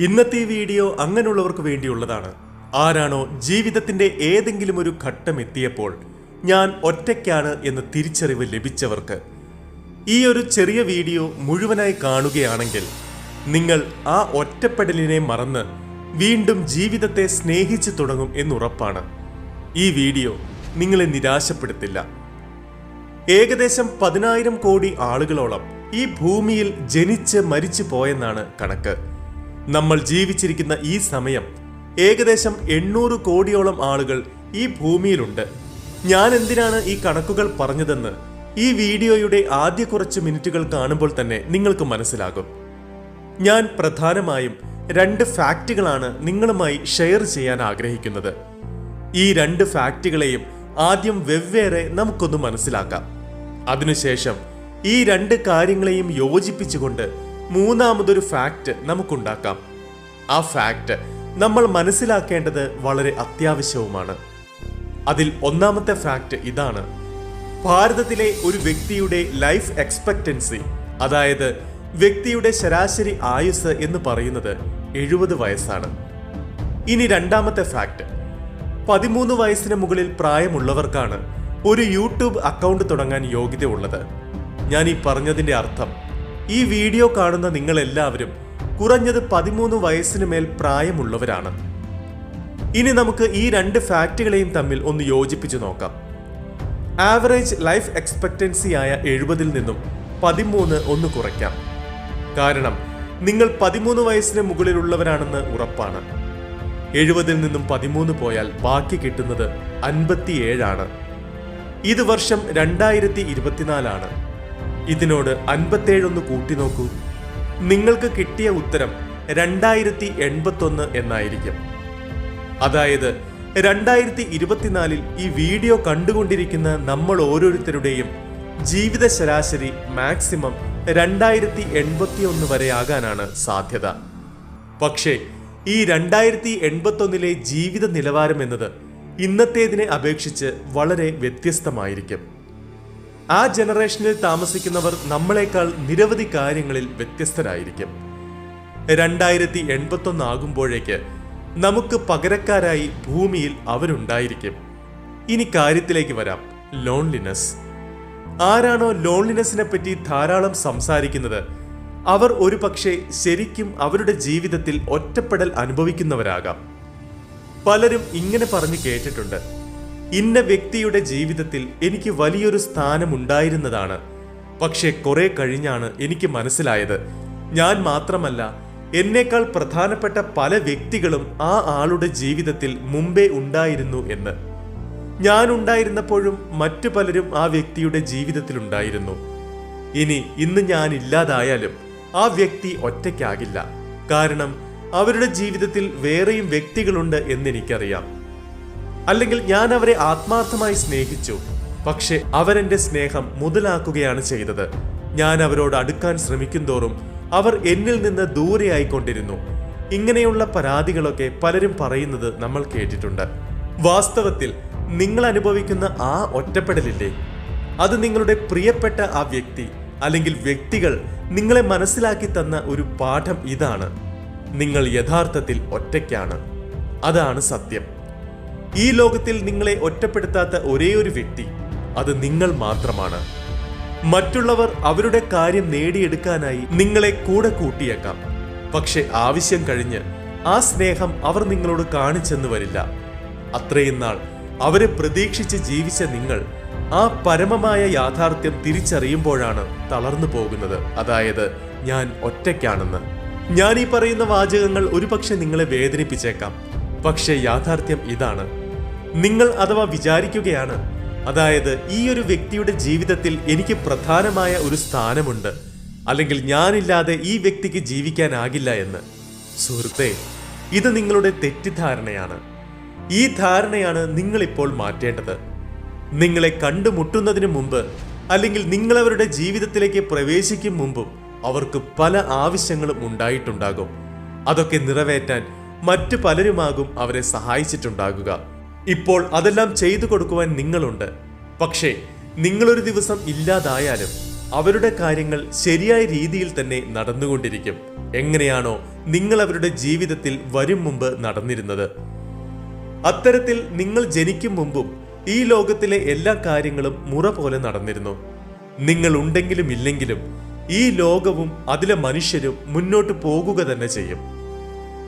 ഇന്നത്തെ ഈ വീഡിയോ അങ്ങനെയുള്ളവർക്ക് വേണ്ടിയുള്ളതാണ്. ആരാണോ ജീവിതത്തിന്റെ ഏതെങ്കിലും ഒരു ഘട്ടം എത്തിയപ്പോൾ ഞാൻ ഒറ്റയ്ക്കാണ് എന്ന് തിരിച്ചറിവ് ലഭിച്ചവർക്ക്. ഈ ഒരു ചെറിയ വീഡിയോ മുഴുവനായി കാണുകയാണെങ്കിൽ നിങ്ങൾ ആ ഒറ്റപ്പെടലിനെ മറന്ന് വീണ്ടും ജീവിതത്തെ സ്നേഹിച്ചു തുടങ്ങും എന്നുറപ്പാണ്. ഈ വീഡിയോ നിങ്ങളെ നിരാശപ്പെടുത്തില്ല. ഏകദേശം പതിനായിരം കോടി ആളുകളോളം ഈ ഭൂമിയിൽ ജനിച്ച് മരിച്ചു പോയെന്നാണ് കണക്ക്. നമ്മൾ ജീവിച്ചിരിക്കുന്ന ഈ സമയം ഏകദേശം എണ്ണൂറ് കോടിയോളം ആളുകൾ ഈ ഭൂമിയിലുണ്ട്. ഞാൻ എന്തിനാണ് ഈ കണക്കുകൾ പറഞ്ഞതെന്ന് ഈ വീഡിയോയുടെ ആദ്യ കുറച്ച് മിനിറ്റുകൾ കാണുമ്പോൾ തന്നെ നിങ്ങൾക്ക് മനസ്സിലാകും. ഞാൻ പ്രധാനമായും രണ്ട് ഫാക്റ്റുകളാണ് നിങ്ങളുമായി ഷെയർ ചെയ്യാൻ ആഗ്രഹിക്കുന്നത്. ഈ രണ്ട് ഫാക്റ്റുകളെയും ആദ്യം വെവ്വേറെ നമുക്കൊന്ന് മനസ്സിലാക്കാം. അതിനുശേഷം ഈ രണ്ട് കാര്യങ്ങളെയും യോജിപ്പിച്ചുകൊണ്ട് മൂന്നാമതൊരു ഫാക്റ്റ് നമുക്കുണ്ടാക്കാം. ആ ഫാക്റ്റ് നമ്മൾ മനസ്സിലാക്കേണ്ടത് വളരെ അത്യാവശ്യവുമാണ്. അതിൽ ഒന്നാമത്തെ ഫാക്റ്റ് ഇതാണ്. ഭാരതത്തിലെ ഒരു വ്യക്തിയുടെ ലൈഫ് എക്സ്പെക്റ്റൻസി അതായത് വ്യക്തിയുടെ ശരാശരി ആയുസ് എന്ന് പറയുന്നത് എഴുപത് വയസ്സാണ്. ഇനി രണ്ടാമത്തെ ഫാക്റ്റ് പതിമൂന്ന് വയസ്സിന് മുകളിൽ പ്രായമുള്ളവർക്കാണ് ഒരു യൂട്യൂബ് അക്കൗണ്ട് തുടങ്ങാൻ യോഗ്യത ഉള്ളത് ഞാൻ ഈ പറഞ്ഞതിന്റെ അർത്ഥം ഈ വീഡിയോ കാണുന്ന നിങ്ങളെല്ലാവരും കുറഞ്ഞത് പതിമൂന്ന് വയസ്സിന് മേൽ പ്രായമുള്ളവരാണ്. ഇനി നമുക്ക് ഈ രണ്ട് ഫാക്റ്റുകളെയും തമ്മിൽ ഒന്ന് യോജിപ്പിച്ചു നോക്കാം. ആവറേജ് ലൈഫ് എക്സ്പെക്റ്റൻസി ആയ എഴുപതിൽ നിന്നും പതിമൂന്ന് ഒന്ന് കുറയ്ക്കാം. കാരണം നിങ്ങൾ പതിമൂന്ന് വയസ്സിന് മുകളിലുള്ളവരാണെന്ന് ഉറപ്പാണ്. എഴുപതിൽ നിന്നും പതിമൂന്ന് പോയാൽ ബാക്കി കിട്ടുന്നത് അൻപത്തിയേഴാണ്. ഇത് വർഷം രണ്ടായിരത്തി ഇരുപത്തിനാലാണ്. ഇതിനോട് അൻപത്തേഴൊന്ന് കൂട്ടി നോക്കൂ. നിങ്ങൾക്ക് കിട്ടിയ ഉത്തരം രണ്ടായിരത്തി എൺപത്തൊന്ന് എന്നായിരിക്കും. അതായത് രണ്ടായിരത്തി ഇരുപത്തിനാലിൽ ഈ വീഡിയോ കണ്ടുകൊണ്ടിരിക്കുന്ന നമ്മൾ ഓരോരുത്തരുടെയും ജീവിത ശരാശരി മാക്സിമം രണ്ടായിരത്തി എൺപത്തി ഒന്ന് വരെ ആകാനാണ് സാധ്യത. പക്ഷേ ഈ രണ്ടായിരത്തി എൺപത്തൊന്നിലെ ജീവിത നിലവാരം എന്നത് ഇന്നത്തേതിനെ അപേക്ഷിച്ച് വളരെ വ്യത്യസ്തമായിരിക്കും. ആ ജനറേഷനിൽ താമസിക്കുന്നവർ നമ്മളെക്കാൾ നിരവധി കാര്യങ്ങളിൽ വ്യത്യസ്തരായിരിക്കും. രണ്ടായിരത്തി എൺപത്തൊന്ന് ആകുമ്പോഴേക്ക് നമുക്ക് പകരക്കാരായി ഭൂമിയിൽ അവരുണ്ടായിരിക്കും. ഇനി കാര്യത്തിലേക്ക് വരാം. ലോൺലിനെസ്. ആരാണോ ലോൺലിനെസ്സിനെ പറ്റി ധാരാളം സംസാരിക്കുന്നത് അവർ ഒരു പക്ഷേ ശരിക്കും അവരുടെ ജീവിതത്തിൽ ഒറ്റപ്പെടൽ അനുഭവിക്കുന്നവരാകാം. പലരും ഇങ്ങനെ പറഞ്ഞു കേട്ടിട്ടുണ്ട്. ഇന്ന വ്യക്തിയുടെ ജീവിതത്തിൽ എനിക്ക് വലിയൊരു സ്ഥാനം ഉണ്ടായിരുന്നതാണ് പക്ഷെ കുറെ കഴിഞ്ഞാണ് എനിക്ക് മനസ്സിലായത്. ഞാൻ മാത്രമല്ല എന്നേക്കാൾ പ്രധാനപ്പെട്ട പല വ്യക്തികളും ആ ആളുടെ ജീവിതത്തിൽ മുമ്പേ ഉണ്ടായിരുന്നു എന്ന്. ഞാൻ ഉണ്ടായിരുന്നപ്പോഴും മറ്റു പലരും ആ വ്യക്തിയുടെ ജീവിതത്തിലുണ്ടായിരുന്നു ഇനി ഇന്ന് ഞാൻ ഇല്ലാതായാലും ആ വ്യക്തി ഒറ്റയ്ക്കാകില്ല. കാരണം അവരുടെ ജീവിതത്തിൽ വേറെയും വ്യക്തികളുണ്ട് എന്നെനിക്കറിയാം. അല്ലെങ്കിൽ ഞാൻ അവരെ ആത്മാർത്ഥമായി സ്നേഹിച്ചു. പക്ഷെ അവരെന്റെ സ്നേഹം മുതലാക്കുകയാണ് ചെയ്തത്. ഞാൻ അവരോട് അടുക്കാൻ ശ്രമിക്കുന്തോറും അവർ എന്നിൽ നിന്ന് ദൂരെയായിക്കൊണ്ടിരുന്നു ഇങ്ങനെയുള്ള പരാതികളൊക്കെ പലരും പറയുന്നത് നമ്മൾ കേട്ടിട്ടുണ്ട്. വാസ്തവത്തിൽ നിങ്ങൾ അനുഭവിക്കുന്ന ആ ഒറ്റപ്പെടലില്ലേ? അത് നിങ്ങളുടെ പ്രിയപ്പെട്ട ആ വ്യക്തി അല്ലെങ്കിൽ വ്യക്തികൾ നിങ്ങളെ മനസ്സിലാക്കി തന്ന ഒരു പാഠം ഇതാണ്. നിങ്ങൾ യഥാർത്ഥത്തിൽ ഒറ്റയ്ക്കാണ്. അതാണ് സത്യം. ഈ ലോകത്തിൽ നിങ്ങളെ ഒറ്റപ്പെടുത്താത്ത ഒരേ ഒരു വ്യക്തി അത് നിങ്ങൾ മാത്രമാണ്. മറ്റുള്ളവർ അവരുടെ കാര്യം നേടിയെടുക്കാനായി നിങ്ങളെ കൂടെ കൂട്ടിയേക്കാം. പക്ഷെ ആവശ്യം കഴിഞ്ഞ് ആ സ്നേഹം അവർ നിങ്ങളോട് കാണിച്ചെന്ന് വരില്ല. അത്രയും നാൾ അവരെ പ്രതീക്ഷിച്ച് ജീവിച്ച നിങ്ങൾ ആ പരമമായ യാഥാർത്ഥ്യം തിരിച്ചറിയുമ്പോഴാണ് തളർന്നു പോകുന്നത്. അതായത് ഞാൻ ഒറ്റയ്ക്കാണെന്ന്. ഞാൻ ഈ പറയുന്ന വാചകങ്ങൾ ഒരുപക്ഷെ നിങ്ങളെ വേദനിപ്പിച്ചേക്കാം. പക്ഷേ യാഥാർത്ഥ്യം ഇതാണ്. നിങ്ങൾ അഥവാ വിചാരിക്കുകയാണ് അതായത് ഈ ഒരു വ്യക്തിയുടെ ജീവിതത്തിൽ എനിക്ക് പ്രധാനമായ ഒരു സ്ഥാനമുണ്ട് അല്ലെങ്കിൽ ഞാനില്ലാതെ ഈ വ്യക്തിക്ക് ജീവിക്കാനാകില്ല എന്ന്. സുഹൃത്തെ ഇത് നിങ്ങളുടെ തെറ്റിദ്ധാരണയാണ്. ഈ ധാരണയാണ് നിങ്ങളിപ്പോൾ മാറ്റേണ്ടത്. നിങ്ങളെ കണ്ടുമുട്ടുന്നതിന് മുമ്പ് അല്ലെങ്കിൽ നിങ്ങളവരുടെ ജീവിതത്തിലേക്ക് പ്രവേശിക്കും മുമ്പും അവർക്ക് പല ആവശ്യങ്ങളും ഉണ്ടായിട്ടുണ്ടാകും. അതൊക്കെ നിറവേറ്റാൻ മറ്റു പലരുമാകും അവരെ സഹായിച്ചിട്ടുണ്ടാകുക. ഇപ്പോൾ അതെല്ലാം ചെയ്തു കൊടുക്കുവാൻ നിങ്ങളുണ്ട്. പക്ഷേ നിങ്ങളൊരു ദിവസം ഇല്ലാതായാലും അവരുടെ കാര്യങ്ങൾ ശരിയായ രീതിയിൽ തന്നെ നടന്നുകൊണ്ടിരിക്കും. എങ്ങനെയാണോ നിങ്ങൾ അവരുടെ ജീവിതത്തിൽ വരും മുമ്പ് നടന്നിരുന്നത്. അത്തരത്തിൽ നിങ്ങൾ ജനിക്കും മുമ്പും ഈ ലോകത്തിലെ എല്ലാ കാര്യങ്ങളും മുറ പോലെ നടന്നിരുന്നു. നിങ്ങൾ ഉണ്ടെങ്കിലും ഇല്ലെങ്കിലും ഈ ലോകവും അതിലെ മനുഷ്യരും മുന്നോട്ട് പോകുക തന്നെ ചെയ്യും.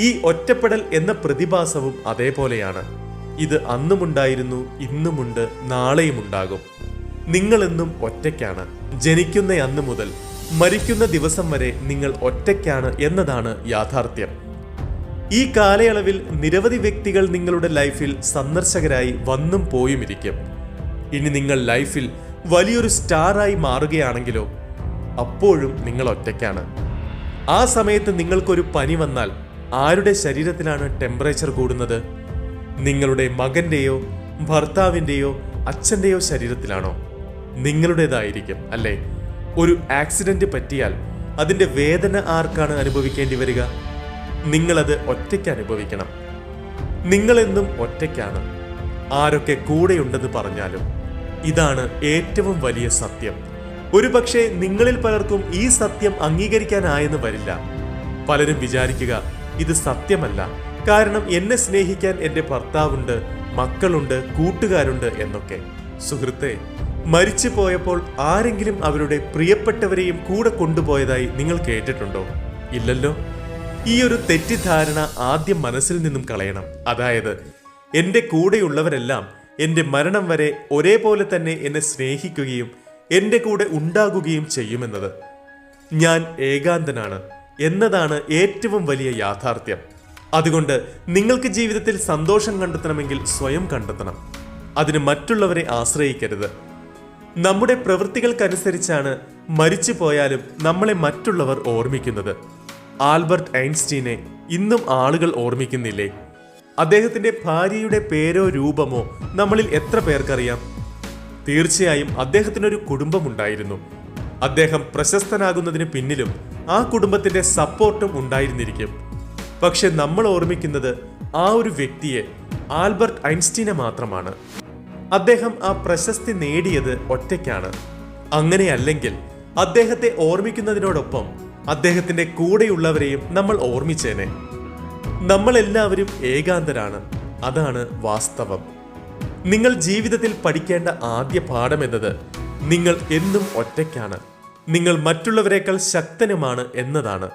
ഈ ഒറ്റപ്പെടൽ എന്ന പ്രതിഭാസവും അതേപോലെയാണ്. ഇത് അന്നുമുണ്ടായിരുന്നു ഇന്നുമുണ്ട് നാളെയും ഉണ്ടാകും നിങ്ങളെന്നും ഒറ്റയ്ക്കാണ്. ജനിക്കുന്ന അന്ന് മുതൽ മരിക്കുന്ന ദിവസം വരെ നിങ്ങൾ ഒറ്റയ്ക്കാണ് എന്നതാണ് യാഥാർത്ഥ്യം. ഈ കാലയളവിൽ നിരവധി വ്യക്തികൾ നിങ്ങളുടെ ലൈഫിൽ സന്ദർശകരായി വന്നും പോയും ഇരിക്കും ഇനി നിങ്ങൾ ലൈഫിൽ വലിയൊരു സ്റ്റാറായി മാറുകയാണെങ്കിലോ അപ്പോഴും നിങ്ങൾ ഒറ്റയ്ക്കാണ്. ആ സമയത്ത് നിങ്ങൾക്കൊരു പനി വന്നാൽ ആരുടെ ശരീരത്തിലാണ് ടെമ്പറേച്ചർ കൂടുന്നത്? നിങ്ങളുടെ മകന്റെയോ ഭർത്താവിന്റെയോ അച്ഛന്റെയോ ശരീരത്തിലാണോ? നിങ്ങളുടേതായിരിക്കും അല്ലേ? ഒരു ആക്സിഡന്റ് പറ്റിയാൽ അതിന്റെ വേദന ആർക്കാണ് അനുഭവിക്കേണ്ടി വരിക? നിങ്ങളത് ഒറ്റയ്ക്ക് അനുഭവിക്കണം. നിങ്ങളെന്നും ഒറ്റയ്ക്കാണ്. ആരൊക്കെ കൂടെയുണ്ടെന്ന് പറഞ്ഞാലും ഇതാണ് ഏറ്റവും വലിയ സത്യം. ഒരുപക്ഷെ നിങ്ങളിൽ പലർക്കും ഈ സത്യം അംഗീകരിക്കാനായെന്ന് വരില്ല. പലരും വിചാരിക്കുക ഇത് സത്യമല്ല. കാരണം എന്നെ സ്നേഹിക്കാൻ എന്റെ ഭർത്താവുണ്ട് മക്കളുണ്ട് കൂട്ടുകാരുണ്ട് എന്നൊക്കെ. സുഹൃത്തെ മരിച്ചു പോയപ്പോൾ ആരെങ്കിലും അവരുടെ പ്രിയപ്പെട്ടവരെയും കൂടെ കൊണ്ടുപോയതായി നിങ്ങൾ കേട്ടിട്ടുണ്ടോ? ഇല്ലല്ലോ. ഈ ഒരു തെറ്റിദ്ധാരണ ആദ്യം മനസ്സിൽ നിന്നും കളയണം. അതായത് എന്റെ കൂടെയുള്ളവരെല്ലാം എന്റെ മരണം വരെ ഒരേപോലെ തന്നെ എന്നെ സ്നേഹിക്കുകയും എന്റെ കൂടെ ഉണ്ടാകുകയും ചെയ്യുമെന്നത്. ഞാൻ ഏകാന്തനാണ് എന്നതാണ് ഏറ്റവും വലിയ യാഥാർത്ഥ്യം. അതുകൊണ്ട് നിങ്ങൾക്ക് ജീവിതത്തിൽ സന്തോഷം കണ്ടെത്തണമെങ്കിൽ സ്വയം കണ്ടെത്തണം. അതിന് മറ്റുള്ളവരെ ആശ്രയിക്കരുത്. നമ്മുടെ പ്രവൃത്തികൾക്കനുസരിച്ചാണ് മരിച്ചു പോയാലും നമ്മളെ മറ്റുള്ളവർ ഓർമ്മിക്കുന്നത്. ആൽബർട്ട് ഐൻസ്റ്റീനെ ഇന്നും ആളുകൾ ഓർമ്മിക്കുന്നില്ലേ? അദ്ദേഹത്തിന്റെ ഭാര്യയുടെ പേരോ രൂപമോ നമ്മളിൽ എത്ര പേർക്കറിയാം? തീർച്ചയായും അദ്ദേഹത്തിനൊരു കുടുംബമുണ്ടായിരുന്നു. അദ്ദേഹം പ്രശസ്തനാകുന്നതിന് പിന്നിലും ആ കുടുംബത്തിന്റെ സപ്പോർട്ടും ഉണ്ടായിരുന്നിരിക്കും. പക്ഷെ നമ്മൾ ഓർമ്മിക്കുന്നത് ആ ഒരു വ്യക്തിയെ ആൽബർട്ട് ഐൻസ്റ്റീനെ മാത്രമാണ്. അദ്ദേഹം ആ പ്രശസ്തി നേടിയത് ഒറ്റയ്ക്കാണ്. അങ്ങനെയല്ലെങ്കിൽ അദ്ദേഹത്തെ ഓർമ്മിക്കുന്നതിനോടൊപ്പം അദ്ദേഹത്തിന്റെ കൂടെയുള്ളവരെയും നമ്മൾ ഓർമ്മിച്ചേനെ. നമ്മളെല്ലാവരും ഏകാന്തരാണ്. അതാണ് വാസ്തവം. നിങ്ങൾ ജീവിതത്തിൽ പഠിക്കേണ്ട ആദ്യ പാഠം എന്നത് നിങ്ങൾ എന്നും ഒറ്റയ്ക്കാണ്. നിങ്ങൾ മറ്റുള്ളവരെക്കാൾ ശക്തനുമാണ് എന്നതാണ്.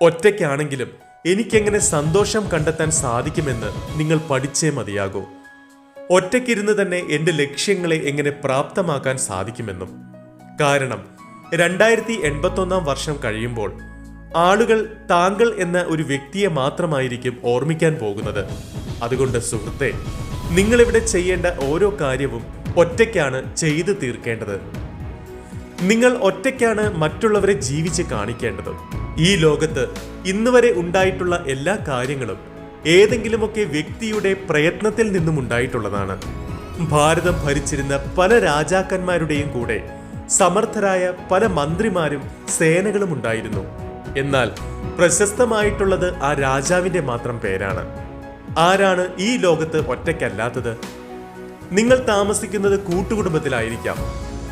ഒറ്റയ്ക്കാണെങ്കിലും എനിക്കെങ്ങനെ സന്തോഷം കണ്ടെത്താൻ സാധിക്കുമെന്ന് നിങ്ങൾ പഠിച്ചേ മതിയാകൂ. ഒറ്റയ്ക്കിരുന്ന് തന്നെ എന്റെ ലക്ഷ്യങ്ങളെ എങ്ങനെ പ്രാപ്തമാക്കാൻ സാധിക്കുമെന്നും. കാരണം രണ്ടായിരത്തി എൺപത്തൊന്നാം വർഷം കഴിയുമ്പോൾ ആളുകൾ താങ്കൾ എന്ന ഒരു വ്യക്തിയെ മാത്രമായിരിക്കും ഓർമ്മിക്കാൻ പോകുന്നത്. അതുകൊണ്ട് സുഹൃത്തെ നിങ്ങളിവിടെ ചെയ്യേണ്ട ഓരോ കാര്യവും ഒറ്റയ്ക്കാണ് ചെയ്തു തീർക്കേണ്ടത്. നിങ്ങൾ ഒറ്റയ്ക്കാണ് മറ്റുള്ളവരെ ജീവിച്ച് കാണിക്കേണ്ടത്. ഈ ലോകത്ത് ഇന്ന് വരെ ഉണ്ടായിട്ടുള്ള എല്ലാ കാര്യങ്ങളും ഏതെങ്കിലുമൊക്കെ വ്യക്തിയുടെ പ്രയത്നത്തിൽ നിന്നും ഉണ്ടായിട്ടുള്ളതാണ്. ഭാരതം ഭരിച്ചിരുന്ന പല രാജാക്കന്മാരുടെയും കൂടെ സമർത്ഥരായ പല മന്ത്രിമാരും സേനകളും ഉണ്ടായിരുന്നു. എന്നാൽ പ്രശസ്തമായിട്ടുള്ളത് ആ രാജാവിന്റെ മാത്രം പേരാണ്. ആരാണ് ഈ ലോകത്ത് ഒറ്റയ്ക്കല്ലാത്തത്? നിങ്ങൾ താമസിക്കുന്നത് കൂട്ടുകുടുംബത്തിലായിരിക്കാം.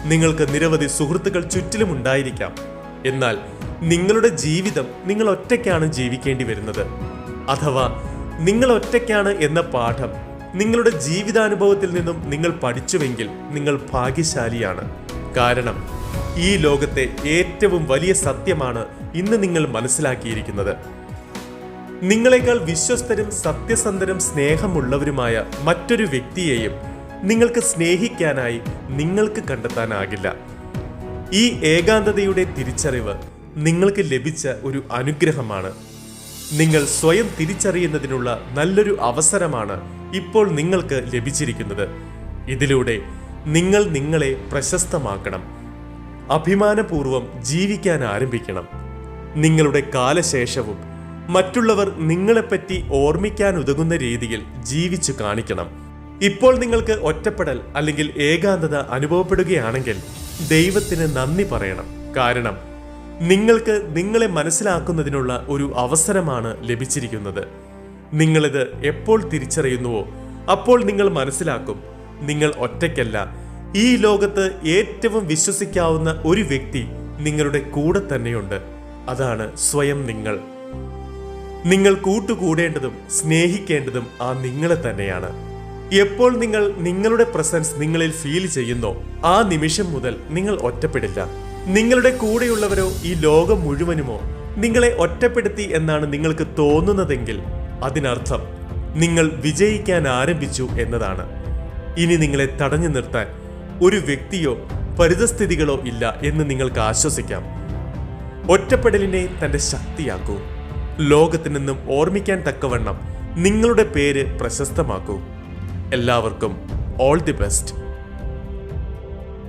നിങ്ങൾക്ക് നിരവധി സുഹൃത്തുക്കൾ ചുറ്റിലും ഉണ്ടായിരിക്കാം. എന്നാൽ നിങ്ങളുടെ ജീവിതം നിങ്ങൾ ഒറ്റയ്ക്കാണ് ജീവിക്കേണ്ടി വരുന്നത്. അഥവാ നിങ്ങൾ ഒറ്റയ്ക്കാണ് എന്ന പാഠം നിങ്ങളുടെ ജീവിതാനുഭവത്തിൽ നിന്നും നിങ്ങൾ പഠിച്ചുവെങ്കിൽ നിങ്ങൾ ഭാഗ്യശാലിയാണ്. കാരണം ഈ ലോകത്തെ ഏറ്റവും വലിയ സത്യമാണ് ഇന്ന് നിങ്ങൾ മനസ്സിലാക്കിയിരിക്കുന്നത്. നിങ്ങളെക്കാൾ വിശ്വസ്തരും സത്യസന്ധരും സ്നേഹമുള്ളവരുമായ മറ്റൊരു വ്യക്തിയെയും നിങ്ങൾക്ക് സ്നേഹിക്കാനായി നിങ്ങൾക്ക് കണ്ടെത്താനാകില്ല. ഈ ഏകാന്തതയുടെ തിരിച്ചറിവ് നിങ്ങൾക്ക് ലഭിച്ച ഒരു അനുഗ്രഹമാണ്. നിങ്ങൾ സ്വയം തിരിച്ചറിയുന്നതിനുള്ള നല്ലൊരു അവസരമാണ് ഇപ്പോൾ നിങ്ങൾക്ക് ലഭിച്ചിരിക്കുന്നത്. ഇതിലൂടെ നിങ്ങൾ നിങ്ങളെ പ്രശസ്തമാക്കണം. അഭിമാനപൂർവം ജീവിക്കാൻ ആരംഭിക്കണം. നിങ്ങളുടെ കാലശേഷവും മറ്റുള്ളവർ നിങ്ങളെപ്പറ്റി ഓർമ്മിക്കാൻ ഉതകുന്ന രീതിയിൽ ജീവിച്ചു കാണിക്കണം. ഇപ്പോൾ നിങ്ങൾക്ക് ഒറ്റപ്പെടൽ അല്ലെങ്കിൽ ഏകാന്തത അനുഭവപ്പെടുകയാണെങ്കിൽ ദൈവത്തിന് നന്ദി പറയണം. കാരണം നിങ്ങൾക്ക് നിങ്ങളെ മനസ്സിലാക്കുന്നതിനുള്ള ഒരു അവസരമാണ് ലഭിച്ചിരിക്കുന്നത്. നിങ്ങളിത് എപ്പോൾ തിരിച്ചറിയുന്നുവോ അപ്പോൾ നിങ്ങൾ മനസ്സിലാക്കും നിങ്ങൾ ഒറ്റയ്ക്കല്ല. ഈ ലോകത്ത് ഏറ്റവും വിശ്വസിക്കാവുന്ന ഒരു വ്യക്തി നിങ്ങളുടെ കൂടെ തന്നെയുണ്ട്. അതാണ് സ്വയം നിങ്ങൾ. നിങ്ങൾ കൂട്ടുകൂടേണ്ടതും സ്നേഹിക്കേണ്ടതും ആ നിങ്ങളെ തന്നെയാണ്. എപ്പോൾ നിങ്ങൾ നിങ്ങളുടെ പ്രസൻസ് നിങ്ങളിൽ ഫീൽ ചെയ്യുന്നോ ആ നിമിഷം മുതൽ നിങ്ങൾ ഒറ്റപ്പെടില്ല. നിങ്ങളുടെ കൂടെയുള്ളവരോ ഈ ലോകം മുഴുവനുമോ നിങ്ങളെ ഒറ്റപ്പെടുത്തി എന്നാണ് നിങ്ങൾക്ക് തോന്നുന്നതെങ്കിൽ അതിനർത്ഥം നിങ്ങൾ വിജയിക്കാൻ ആരംഭിച്ചു എന്നതാണ്. ഇനി നിങ്ങളെ തടഞ്ഞു നിർത്താൻ ഒരു വ്യക്തിയോ പരിതസ്ഥിതികളോ ഇല്ല എന്ന് നിങ്ങൾക്ക് ആശ്വസിക്കാം. ഒറ്റപ്പെടലിനെ തന്റെ ശക്തിയാക്കൂ. ലോകത്തിനെന്നും ഓർമ്മിക്കാൻ തക്കവണ്ണം നിങ്ങളുടെ പേര് പ്രശസ്തമാക്കൂ. എല്ലാവർക്കും ഓൾ ദി ബെസ്റ്റ്